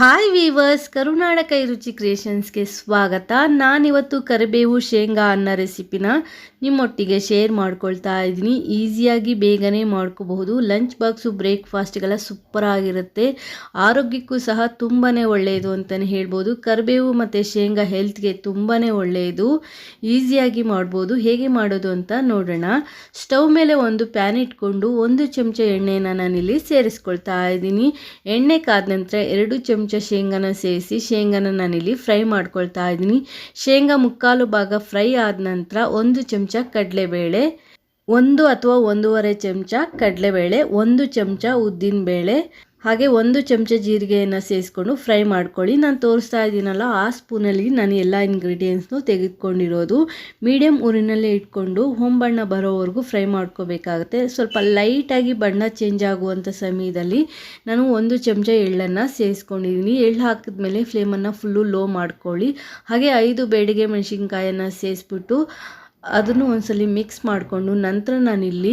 Hi viewers ಕೈ ರುಚಿ ಕ್ರಿಯೇಷನ್ಸ್ಗೆ ಸ್ವಾಗತ. ನಾನಿವತ್ತು ಕರಿಬೇವು ಶೇಂಗಾ ಅನ್ನೋ ರೆಸಿಪಿನ ನಿಮ್ಮೊಟ್ಟಿಗೆ ಶೇರ್ ಮಾಡ್ಕೊಳ್ತಾ ಇದ್ದೀನಿ. ಈಸಿಯಾಗಿ ಬೇಗನೆ ಮಾಡ್ಕೋಬಹುದು. ಲಂಚ್ ಬಾಕ್ಸು ಬ್ರೇಕ್ಫಾಸ್ಟ್ಗೆಲ್ಲ ಸೂಪರ್ ಆಗಿರುತ್ತೆ. ಆರೋಗ್ಯಕ್ಕೂ ಸಹ ತುಂಬಾ ಒಳ್ಳೆಯದು ಅಂತಲೇ ಹೇಳ್ಬೋದು. ಕರಿಬೇವು ಮತ್ತು ಶೇಂಗಾ ಹೆಲ್ತ್ಗೆ ತುಂಬಾ ಒಳ್ಳೆಯದು. ಈಸಿಯಾಗಿ ಮಾಡ್ಬೋದು. ಹೇಗೆ ಮಾಡೋದು ಅಂತ ನೋಡೋಣ. ಸ್ಟವ್ ಮೇಲೆ ಒಂದು ಪ್ಯಾನ್ ಇಟ್ಕೊಂಡು ಒಂದು ಚಮಚ ಎಣ್ಣೆನ ನಾನಿಲ್ಲಿ ಸೇರಿಸ್ಕೊಳ್ತಾ ಇದ್ದೀನಿ. ಎಣ್ಣೆ ಕಾದ ನಂತರ ಎರಡು ಚಮಚ ಶೇಂಗಾನ ಸೇರಿಸಿ ಶೇಂಗಾನ ನಾನಿಲ್ಲಿ ಫ್ರೈ ಮಾಡ್ಕೊಳ್ತಾ ಇದ್ದೀನಿ. ಶೇಂಗಾ ಮುಕ್ಕಾಲು ಭಾಗ ಫ್ರೈ ಆದ ನಂತರ ಒಂದು ಚಮಚ ಕಡಲೆಬೇಳೆ, ಒಂದು ಅಥವಾ ಒಂದೂವರೆ ಚಮಚ ಕಡಲೆಬೇಳೆ, ಒಂದು ಚಮಚ ಉದ್ದಿನಬೇಳೆ ಹಾಗೆ ಒಂದು ಚಮಚ ಜೀರಿಗೆಯನ್ನು ಸೇರಿಸ್ಕೊಂಡು ಫ್ರೈ ಮಾಡ್ಕೊಳ್ಳಿ. ನಾನು ತೋರಿಸ್ತಾ ಇದ್ದೀನಲ್ಲ, ಆ ಸ್ಪೂನಲ್ಲಿ ನಾನು ಎಲ್ಲ ಇಂಗ್ರೀಡಿಯೆಂಟ್ಸ್ನು ತೆಗೆದುಕೊಂಡಿರೋದು. ಮೀಡಿಯಮ್ ಊರಿನಲ್ಲೇ ಇಟ್ಕೊಂಡು ಹೊಂಬಣ್ಣ ಬರೋವರೆಗೂ ಫ್ರೈ ಮಾಡ್ಕೋಬೇಕಾಗುತ್ತೆ. ಸ್ವಲ್ಪ ಲೈಟಾಗಿ ಬಣ್ಣ ಚೇಂಜ್ ಆಗುವಂಥ ಸಮಯದಲ್ಲಿ ನಾನು ಒಂದು ಚಮಚ ಎಳ್ಳನ್ನು ಸೇರಿಸ್ಕೊಂಡಿದ್ದೀನಿ ಎಳ್ಳು ಹಾಕಿದ್ಮೇಲೆ ಫ್ಲೇಮನ್ನು ಫುಲ್ಲು ಲೋ ಮಾಡ್ಕೊಳ್ಳಿ. ಹಾಗೆ ಐದು ಬೇಡಿಗೆ ಮೆಣಸಿನ್ಕಾಯನ್ನು ಸೇರಿಸ್ಬಿಟ್ಟು ಅದನ್ನು ಒಂದ್ಸಲಿ ಮಿಕ್ಸ್ ಮಾಡಿಕೊಂಡು ನಂತರ ನಾನಿಲ್ಲಿ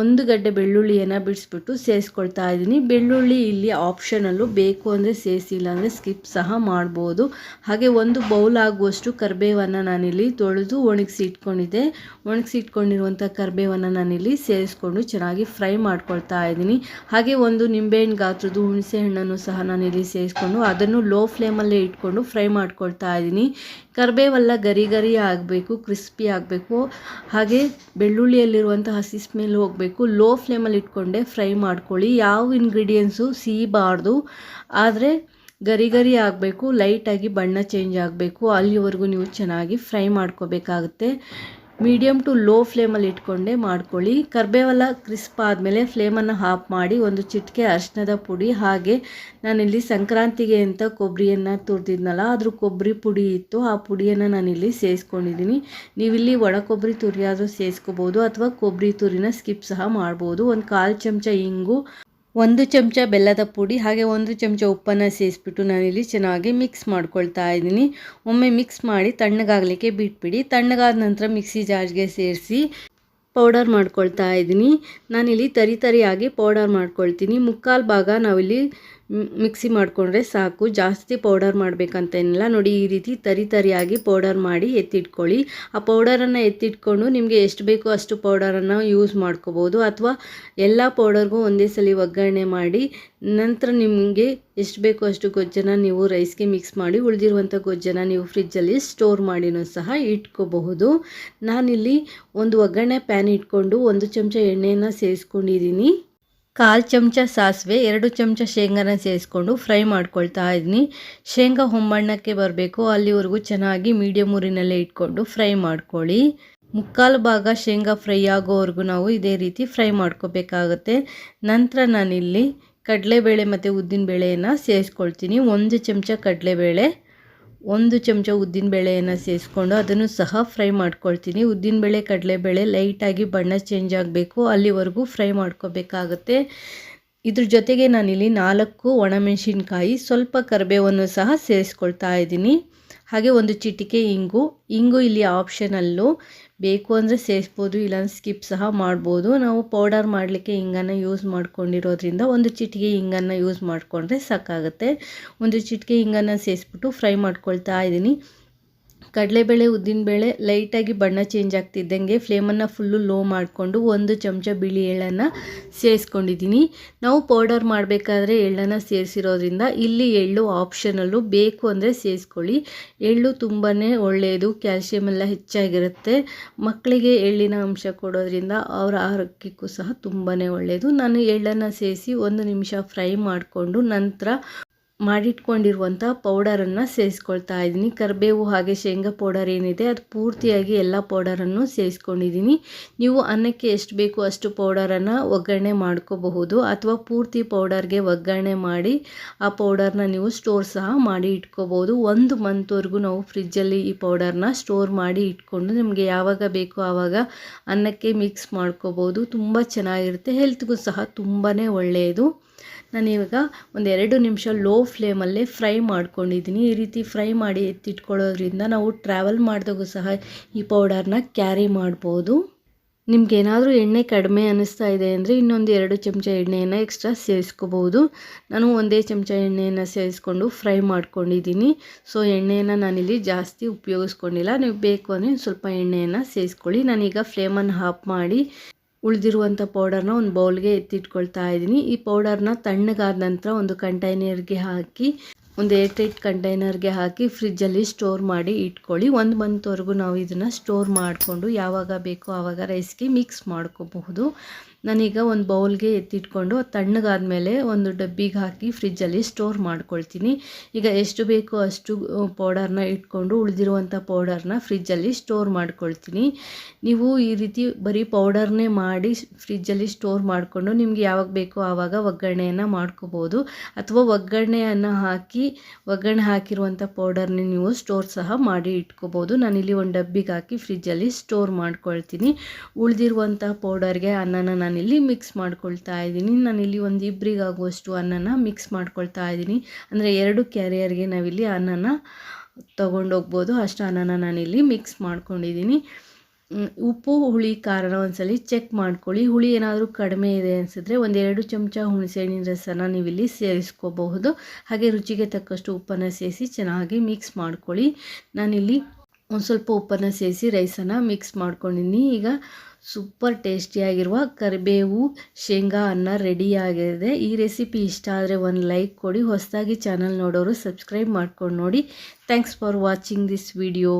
ಒಂದು ಗಡ್ಡೆ ಬೆಳ್ಳುಳ್ಳಿಯನ್ನು ಬಿಡಿಸ್ಬಿಟ್ಟು ಸೇರಿಸ್ಕೊಳ್ತಾ ಇದ್ದೀನಿ. ಬೆಳ್ಳುಳ್ಳಿ ಇಲ್ಲಿ ಆಪ್ಷನಲ್ಲು ಬೇಕು ಅಂದರೆ ಸೇರಿಸಿಲ್ಲ ಅಂದರೆ ಸ್ಕಿಪ್ ಸಹ ಮಾಡ್ಬೋದು. ಹಾಗೆ ಒಂದು ಬೌಲ್ ಆಗುವಷ್ಟು ಕರಿಬೇವನ್ನು ನಾನಿಲ್ಲಿ ತೊಳೆದು ಒಣಗಿಸಿ ಇಟ್ಕೊಂಡಿದ್ದೆ. ಒಣಗಿಸಿ ಇಟ್ಕೊಂಡಿರುವಂಥ ಕರಿಬೇವನ್ನು ನಾನಿಲ್ಲಿ ಸೇರಿಸ್ಕೊಂಡು ಚೆನ್ನಾಗಿ ಫ್ರೈ ಮಾಡ್ಕೊಳ್ತಾ ಇದ್ದೀನಿ. ಹಾಗೆ ಒಂದು ನಿಂಬೆಹಣ್ಣು ಗಾತ್ರದ್ದು ಹುಣಸೆ ಹಣ್ಣನ್ನು ಸಹ ನಾನಿಲ್ಲಿ ಸೇರಿಸ್ಕೊಂಡು ಅದನ್ನು ಲೋ ಫ್ಲೇಮಲ್ಲೇ ಇಟ್ಕೊಂಡು ಫ್ರೈ ಮಾಡ್ಕೊಳ್ತಾ ಇದ್ದೀನಿ. ಕರಿಬೇವೆಲ್ಲ ಗರಿ ಗರಿ ಆಗಬೇಕು, ಕ್ರಿಸ್ಪಿ ಆಗಬೇಕು. ಹಾಗೆ ಬೆಳ್ಳುಳ್ಳಿಯಲ್ಲಿರುವಂಥ ಹಸಿ ಸ್ಮೆಲ್ ಹೋಗಬೇಕು. ಲೋ ಫ್ಲೇಮಲ್ಲಿ ಇಟ್ಕೊಂಡೆ ಫ್ರೈ ಮಾಡ್ಕೊಳ್ಳಿ. ಯಾವ ಇಂಗ್ರೀಡಿಯೆಂಟ್ಸು ಸಿಹಿಬಾರ್ದು ಆದರೆ ಗರಿ ಗರಿ ಆಗಬೇಕು, ಲೈಟಾಗಿ ಬಣ್ಣ ಚೇಂಜ್ ಆಗಬೇಕು. ಅಲ್ಲಿವರೆಗೂ ನೀವು ಚೆನ್ನಾಗಿ ಫ್ರೈ ಮಾಡ್ಕೋಬೇಕಾಗುತ್ತೆ. ಮೀಡಿಯಮ್ ಟು ಲೋ ಫ್ಲೇಮಲ್ಲಿ ಇಟ್ಕೊಂಡೆ ಮಾಡ್ಕೊಳ್ಳಿ. ಕರ್ಬೇವಲ್ಲ ಕ್ರಿಸ್ಪ್ ಆದಮೇಲೆ ಫ್ಲೇಮನ್ನು ಹಾಫ್ ಮಾಡಿ ಒಂದು ಚಿಟಿಕೆ ಅರಿಶಿನದ ಪುಡಿ, ಹಾಗೆ ನಾನಿಲ್ಲಿ ಸಂಕ್ರಾಂತಿಗೆ ಅಂತ ಕೊಬ್ಬರಿಯನ್ನು ತುರಿದಿದ್ನಲ್ಲ ಅದ್ರ ಕೊಬ್ಬರಿ ಪುಡಿ ಇತ್ತು. ಆ ಪುಡಿಯನ್ನು ನಾನಿಲ್ಲಿ ಸೇರಿಸ್ಕೊಂಡಿದ್ದೀನಿ ನೀವಿಲ್ಲಿ ಒಣ ಕೊಬ್ಬರಿ ತುರಿಯಾದರೂ ಸೇರಿಸ್ಕೋಬೋದು ಅಥವಾ ಕೊಬ್ಬರಿ ತುರಿನ ಸ್ಕಿಪ್ ಸಹ ಮಾಡ್ಬೋದು. ಒಂದು ಕಾಲು ಚಮಚ ಇಂಗು ಒಂದು ಚಮಚ ಬೆಲ್ಲದ ಪುಡಿ, ಹಾಗೆ ಒಂದು ಚಮಚ ಉಪ್ಪನ್ನು ಸೇರಿಸ್ಬಿಟ್ಟು ನಾನಿಲ್ಲಿ ಚೆನ್ನಾಗಿ ಮಿಕ್ಸ್ ಮಾಡ್ಕೊಳ್ತಾ ಇದ್ದೀನಿ. ಒಮ್ಮೆ ಮಿಕ್ಸ್ ಮಾಡಿ ತಣ್ಣಗಾಗಲಿಕ್ಕೆ ಬಿಟ್ಬಿಡಿ. ತಣ್ಣಗಾದ ನಂತರ ಮಿಕ್ಸಿ ಜಾರ್ಗೆ ಸೇರಿಸಿ ಪೌಡರ್ ಮಾಡ್ಕೊಳ್ತಾ ಇದ್ದೀನಿ. ನಾನಿಲ್ಲಿ ತರಿ ತರಿಯಾಗಿ ಪೌಡರ್ ಮಾಡ್ಕೊಳ್ತೀನಿ. ಮುಕ್ಕಾಲು ಭಾಗ ನಾವಿಲ್ಲಿ ಮಿಕ್ಸಿ ಮಾಡಿಕೊಂಡ್ರೆ ಸಾಕು. ಜಾಸ್ತಿ ಪೌಡರ್ ಮಾಡಬೇಕಂತೇನಿಲ್ಲ. ನೋಡಿ, ಈ ರೀತಿ ತರಿ ತರಿಯಾಗಿ ಪೌಡರ್ ಮಾಡಿ ಎತ್ತಿಟ್ಕೊಳ್ಳಿ. ಆ ಪೌಡರನ್ನು ಎತ್ತಿಟ್ಕೊಂಡು ನಿಮಗೆ ಎಷ್ಟು ಬೇಕೋ ಅಷ್ಟು ಪೌಡರನ್ನು ಯೂಸ್ ಮಾಡ್ಕೋಬೋದು. ಅಥವಾ ಎಲ್ಲ ಪೌಡರ್ಗೂ ಒಂದೇ ಸಲ ಒಗ್ಗರಣೆ ಮಾಡಿ ನಂತರ ನಿಮಗೆ ಎಷ್ಟು ಬೇಕೋ ಅಷ್ಟು ಗೊಜ್ಜನ್ನು ನೀವು ರೈಸ್ಗೆ ಮಿಕ್ಸ್ ಮಾಡಿ, ಉಳಿದಿರುವಂಥ ಗೊಜ್ಜನ್ನು ನೀವು ಫ್ರಿಜ್ಜಲ್ಲಿ ಸ್ಟೋರ್ ಮಾಡಿನೂ ಸಹ ಇಟ್ಕೋಬಹುದು. ನಾನಿಲ್ಲಿ ಒಂದು ಒಗ್ಗರಣೆ ಪ್ಯಾನ್ ಇಟ್ಕೊಂಡು ಒಂದು ಚಮಚ ಎಣ್ಣೆಯನ್ನು ಸೇರಿಸ್ಕೊಂಡಿದ್ದೀನಿ. ಕಾಲು ಚಮಚ ಸಾಸಿವೆ, ಎರಡು ಚಮಚ ಶೇಂಗಾನ ಸೇರಿಸ್ಕೊಂಡು ಫ್ರೈ ಮಾಡ್ಕೊಳ್ತಾ ಇದ್ದೀನಿ ಶೇಂಗಾ ಹೊಂಬಣ್ಣಕ್ಕೆ ಬರಬೇಕು. ಅಲ್ಲಿವರೆಗೂ ಚೆನ್ನಾಗಿ ಮೀಡಿಯಮ್ ಊರಿನಲ್ಲೇ ಇಟ್ಕೊಂಡು ಫ್ರೈ ಮಾಡ್ಕೊಳ್ಳಿ. ಮುಕ್ಕಾಲು ಭಾಗ ಶೇಂಗಾ ಫ್ರೈ ಆಗೋವರೆಗೂ ನಾವು ಇದೇ ರೀತಿ ಫ್ರೈ ಮಾಡ್ಕೋಬೇಕಾಗತ್ತೆ. ನಂತರ ನಾನಿಲ್ಲಿ ಕಡಲೆಬೇಳೆ ಮತ್ತು ಉದ್ದಿನಬೇಳೆಯನ್ನು ಸೇರಿಸ್ಕೊಳ್ತೀನಿ. ಒಂದು ಚಮಚ ಕಡಲೆಬೇಳೆ ಒಂದು ಚಮಚ ಉದ್ದಿನಬೇಳೆಯನ್ನು ಸೇರಿಸ್ಕೊಂಡು ಅದನ್ನು ಸಹ ಫ್ರೈ ಮಾಡ್ಕೊಳ್ತೀನಿ. ಉದ್ದಿನಬೇಳೆ ಕಡಲೆಬೇಳೆ ಲೈಟಾಗಿ ಬಣ್ಣ ಚೇಂಜ್ ಆಗಬೇಕು. ಅಲ್ಲಿವರೆಗೂ ಫ್ರೈ ಮಾಡ್ಕೋಬೇಕಾಗತ್ತೆ. ಇದ್ರ ಜೊತೆಗೆ ನಾನಿಲ್ಲಿ ನಾಲ್ಕು ಒಣಮೆಣಸಿನ್ಕಾಯಿ ಸ್ವಲ್ಪ ಕರಿಬೇವನ್ನು ಸಹ ಸೇರಿಸ್ಕೊಳ್ತಾ ಇದ್ದೀನಿ. ಹಾಗೆ ಒಂದು ಚಿಟಿಕೆ ಇಂಗು. ಇಂಗು ಇಲ್ಲಿ ಆಪ್ಷನಲ್ಲು ಬೇಕು ಅಂದರೆ ಸೇರಿಸ್ಬೋದು, ಇಲ್ಲಾಂದ್ರೆ ಸ್ಕಿಪ್ ಸಹ ಮಾಡ್ಬೋದು. ನಾವು ಪೌಡರ್ ಮಾಡಲಿಕ್ಕೆ ಇಂಗನ್ನು ಯೂಸ್ ಮಾಡ್ಕೊಂಡಿರೋದ್ರಿಂದ ಒಂದು ಚಿಟಿಕೆ ಇಂಗನ್ನು ಯೂಸ್ ಮಾಡಿಕೊಂಡ್ರೆ ಸಾಕಾಗುತ್ತೆ. ಒಂದು ಚಿಟಿಕೆ ಇಂಗನ್ನು ಸೇರಿಸ್ಬಿಟ್ಟು ಫ್ರೈ ಮಾಡ್ಕೊಳ್ತಾ ಇದ್ದೀನಿ. ಕಡಲೆಬೇಳೆ, ಉದ್ದಿನಬೇಳೆ ಲೈಟಾಗಿ ಬಣ್ಣ ಚೇಂಜ್ ಆಗ್ತಿದ್ದಂಗೆ ಫ್ಲೇಮನ್ನು ಫುಲ್ಲು ಲೋ ಮಾಡಿಕೊಂಡು ಒಂದು ಚಮಚ ಬಿಳಿ ಎಳ್ಳನ್ನು ಸೇರಿಸ್ಕೊಂಡಿದ್ದೀನಿ. ನಾವು ಪೌಡರ್ ಮಾಡಬೇಕಾದ್ರೆ ಎಳ್ಳನ್ನು ಸೇರಿಸಿರೋದ್ರಿಂದ ಇಲ್ಲಿ ಎಳ್ಳು ಆಪ್ಷನಲ್ಲು ಬೇಕು ಅಂದರೆ ಸೇರಿಸ್ಕೊಳ್ಳಿ. ಎಳ್ಳು ತುಂಬಾ ಒಳ್ಳೆಯದು ಕ್ಯಾಲ್ಶಿಯಮ್ ಎಲ್ಲ ಹೆಚ್ಚಾಗಿರುತ್ತೆ. ಮಕ್ಕಳಿಗೆ ಎಳ್ಳಿನ ಅಂಶ ಕೊಡೋದ್ರಿಂದ ಅವರ ಆರೋಗ್ಯಕ್ಕೂ ಸಹ ತುಂಬಾ ಒಳ್ಳೆಯದು. ನಾನು ಎಳ್ಳನ್ನು ಸೇರಿಸಿ ಒಂದು ನಿಮಿಷ ಫ್ರೈ ಮಾಡಿಕೊಂಡು ನಂತರ ಮಾಡಿಟ್ಕೊಂಡಿರುವಂಥ ಪೌಡರನ್ನು ಸೇರಿಸ್ಕೊಳ್ತಾ ಇದ್ದೀನಿ. ಕರಿಬೇವು ಹಾಗೆ ಶೇಂಗಾ ಪೌಡರ್ ಏನಿದೆ, ಅದು ಪೂರ್ತಿಯಾಗಿ ಎಲ್ಲ ಪೌಡರನ್ನು ಸೇರಿಸ್ಕೊಂಡಿದ್ದೀನಿ ನೀವು ಅನ್ನಕ್ಕೆ ಎಷ್ಟು ಬೇಕು ಅಷ್ಟು ಪೌಡರನ್ನು ಒಗ್ಗರಣೆ ಮಾಡ್ಕೋಬಹುದು. ಅಥವಾ ಪೂರ್ತಿ ಪೌಡರ್ಗೆ ಒಗ್ಗರಣೆ ಮಾಡಿ ಆ ಪೌಡರ್ನ ನೀವು ಸ್ಟೋರ್ ಸಹ ಮಾಡಿ ಇಟ್ಕೋಬೋದು ಒಂದು ಮಂತ್ವರೆಗೂ ನಾವು ಫ್ರಿಜ್ಜಲ್ಲಿ ಈ ಪೌಡರ್ನ ಸ್ಟೋರ್ ಮಾಡಿ ಇಟ್ಕೊಂಡು ನಿಮಗೆ ಯಾವಾಗ ಬೇಕೋ ಆವಾಗ ಅನ್ನಕ್ಕೆ ಮಿಕ್ಸ್ ಮಾಡ್ಕೋಬೋದು ತುಂಬ ಚೆನ್ನಾಗಿರುತ್ತೆ. ಹೆಲ್ತ್ಗೂ ಸಹ ತುಂಬಾ ಒಳ್ಳೆಯದು. ನಾನಿವಾಗ ಒಂದು ಎರಡು ನಿಮಿಷ ಲೋ ಫ್ಲೇಮಲ್ಲೇ ಫ್ರೈ ಮಾಡ್ಕೊಂಡಿದ್ದೀನಿ. ಈ ರೀತಿ ಫ್ರೈ ಮಾಡಿ ಎತ್ತಿಟ್ಕೊಳ್ಳೋದ್ರಿಂದ ನಾವು ಟ್ರಾವೆಲ್ ಮಾಡಿದಾಗೂ ಸಹ ಈ ಪೌಡರ್ನ ಕ್ಯಾರಿ ಮಾಡ್ಬೋದು. ನಿಮ್ಗೇನಾದರೂ ಎಣ್ಣೆ ಕಡಿಮೆ ಅನ್ನಿಸ್ತಾ ಇದೆ ಅಂದರೆ ಇನ್ನೊಂದು ಎರಡು ಚಮಚ ಎಣ್ಣೆಯನ್ನು ಎಕ್ಸ್ಟ್ರಾ ಸೇರಿಸ್ಕೋಬೋದು ನಾನು ಒಂದೇ ಚಮಚ ಎಣ್ಣೆಯನ್ನು ಸೇರಿಸ್ಕೊಂಡು ಫ್ರೈ ಮಾಡ್ಕೊಂಡಿದ್ದೀನಿ. ಸೊ ಎಣ್ಣೆಯನ್ನು ನಾನಿಲ್ಲಿ ಜಾಸ್ತಿ ಉಪಯೋಗಿಸ್ಕೊಂಡಿಲ್ಲ. ನೀವು ಬೇಕು ಅಂದರೆ ಸ್ವಲ್ಪ ಎಣ್ಣೆಯನ್ನು ಸೇರಿಸ್ಕೊಳ್ಳಿ. ನಾನೀಗ ಫ್ಲೇಮನ್ನು ಹಾಫ್ ಮಾಡಿ ಉಳಿದಿರುವಂಥ ಪೌಡರ್ನ ಒಂದು ಬೌಲ್ಗೆ ಎತ್ತಿಟ್ಕೊಳ್ತಾ ಇದ್ದೀನಿ. ಈ ಪೌಡರ್ನ ತಣ್ಣಗಾದ ನಂತರ ಒಂದು ಕಂಟೈನರ್ಗೆ ಹಾಕಿ ಒಂದು ಏರ್ ಟೈಟ್ ಕಂಟೈನರ್ಗೆ ಹಾಕಿ ಫ್ರಿಜ್ಜಲ್ಲಿ ಸ್ಟೋರ್ ಮಾಡಿ ಇಟ್ಕೊಳ್ಳಿ. ಒಂದು ಮಂತ್ವರೆಗೂ ನಾವು ಇದನ್ನು ಸ್ಟೋರ್ ಮಾಡಿಕೊಂಡು ಯಾವಾಗ ಬೇಕೋ ಆವಾಗ ರೈಸ್ಗೆ ಮಿಕ್ಸ್ ಮಾಡ್ಕೋಬಹುದು. ನಾನೀಗ ಒಂದು ಬೌಲ್ಗೆ ಎತ್ತಿಟ್ಕೊಂಡು ತಣ್ಣಗಾದ ಮೇಲೆ ಒಂದು ಡಬ್ಬಿಗೆ ಹಾಕಿ ಫ್ರಿಜ್ಜಲ್ಲಿ ಸ್ಟೋರ್ ಮಾಡ್ಕೊಳ್ತೀನಿ. ಈಗ ಎಷ್ಟು ಬೇಕೋ ಅಷ್ಟು ಪೌಡರ್ನ ಇಟ್ಕೊಂಡು ಉಳಿದಿರುವಂಥ ಪೌಡರ್ನ ಫ್ರಿಜ್ಜಲ್ಲಿ ಸ್ಟೋರ್ ಮಾಡ್ಕೊಳ್ತೀನಿ. ನೀವು ಈ ರೀತಿ ಬರೀ ಪೌಡರ್ನೇ ಮಾಡಿ ಫ್ರಿಜ್ಜಲ್ಲಿ ಸ್ಟೋರ್ ಮಾಡಿಕೊಂಡು ನಿಮಗೆ ಯಾವಾಗ ಬೇಕೋ ಆವಾಗ ಒಗ್ಗರಣೆಯನ್ನು ಮಾಡ್ಕೋಬೋದು ಅಥವಾ ಒಗ್ಗರಣೆಯನ್ನು ಹಾಕಿ ಒಗ್ಗರಣೆ ಹಾಕಿರುವಂಥ ಪೌಡರ್ನ ನೀವು ಸ್ಟೋರ್ ಸಹ ಮಾಡಿ ಇಟ್ಕೋಬೋದು. ನಾನಿಲ್ಲಿ ಒಂದು ಡಬ್ಬಿಗೆ ಹಾಕಿ ಫ್ರಿಜ್ಜಲ್ಲಿ ಸ್ಟೋರ್ ಮಾಡ್ಕೊಳ್ತೀನಿ. ಉಳಿದಿರುವಂಥ ಪೌಡರ್ಗೆ ಅನ್ನನ ನಾನಿಲ್ಲಿ ಮಿಕ್ಸ್ ಮಾಡ್ಕೊಳ್ತಾ ಇದ್ದೀನಿ. ನಾನಿಲ್ಲಿ ಒಂದು ಇಬ್ಬರಿಗಾಗುವಷ್ಟು ಅನ್ನನ ಮಿಕ್ಸ್ ಮಾಡ್ಕೊಳ್ತಾ ಇದ್ದೀನಿ. ಅಂದರೆ ಎರಡು ಕ್ಯಾರಿಯರ್ಗೆ ನಾವಿಲ್ಲಿ ಅನ್ನನ ತೊಗೊಂಡೋಗ್ಬೋದು. ಅಷ್ಟು ಅನ್ನನ ನಾನಿಲ್ಲಿ ಮಿಕ್ಸ್ ಮಾಡ್ಕೊಂಡಿದ್ದೀನಿ. ಉಪ್ಪು, ಹುಳಿ, ಖಾರನ ಒಂದ್ಸಲಿ ಚೆಕ್ ಮಾಡ್ಕೊಳ್ಳಿ. ಹುಳಿ ಏನಾದರೂ ಕಡಿಮೆ ಇದೆ ಅನಿಸಿದ್ರೆ ಒಂದೆರಡು ಚಮಚ ಹುಣಸೆಹಣ್ಣಿನ ರಸನ ನೀವಿಲ್ಲಿ ಸೇರಿಸ್ಕೋಬಹುದು ಹಾಗೆ ರುಚಿಗೆ ತಕ್ಕಷ್ಟು ಉಪ್ಪನ್ನು ಸೇರಿಸಿ ಚೆನ್ನಾಗಿ ಮಿಕ್ಸ್ ಮಾಡ್ಕೊಳ್ಳಿ. ನಾನಿಲ್ಲಿ ಒಂದು ಸ್ವಲ್ಪ ಉಪ್ಪನ್ನು ಸೇರಿಸಿ ರೈಸನ್ನು ಮಿಕ್ಸ್ ಮಾಡ್ಕೊಂಡಿದ್ದೀನಿ ಈಗ ಸೂಪರ್ ಟೇಸ್ಟಿಯಾಗಿರುವ ಕರಿಬೇವು, ಶೇಂಗಾ, ಅನ್ನ ರೆಡಿಯಾಗಿದೆ ಈ ರೆಸಿಪಿ ಇಷ್ಟ ಆದರೆ ಒಂದು ಲೈಕ್ ಕೊಡಿ. ಹೊಸದಾಗಿ ಚಾನಲ್ ನೋಡೋರು ಸಬ್ಸ್ಕ್ರೈಬ್ ಮಾಡ್ಕೊಂಡು ನೋಡಿ. Thanks for watching this video